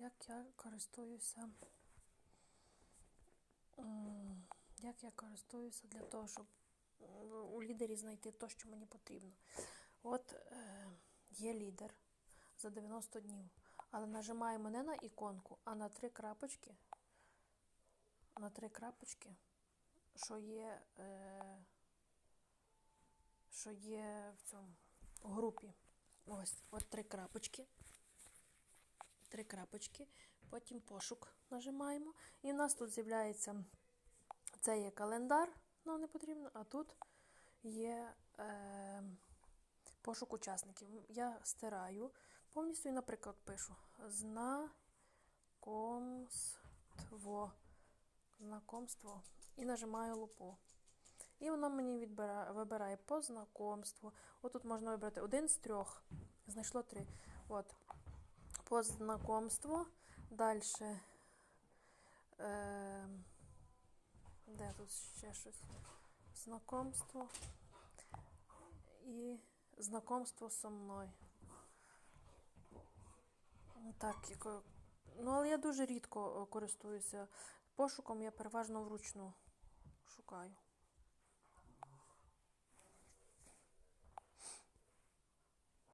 Як я користуюся. Як я користуюся для того, щоб у лідері знайти те, що мені потрібно. От е, є лідер за 90 днів. Але нажимаємо не на іконку, а на три крапочки. На три крапочки, що є, е, що є в цьому групі. Ось, от три крапочки. Три крапочки. Потім пошук нажимаємо. І в нас тут з'являється це є календар, нам не потрібно, а тут є е, пошук учасників. Я стираю повністю і, наприклад, пишу знакомство. Знакомство. І нажимаю лупу. І воно мені відбирає, вибирає по знакомству. Отут можна вибрати один з трьох. Знайшло три. От. По знакомству. Далі. Е, де тут ще щось? Знакомство. І знакомство со мною. Так, ну, але я дуже рідко е, користуюся пошуком, я переважно вручну шукаю.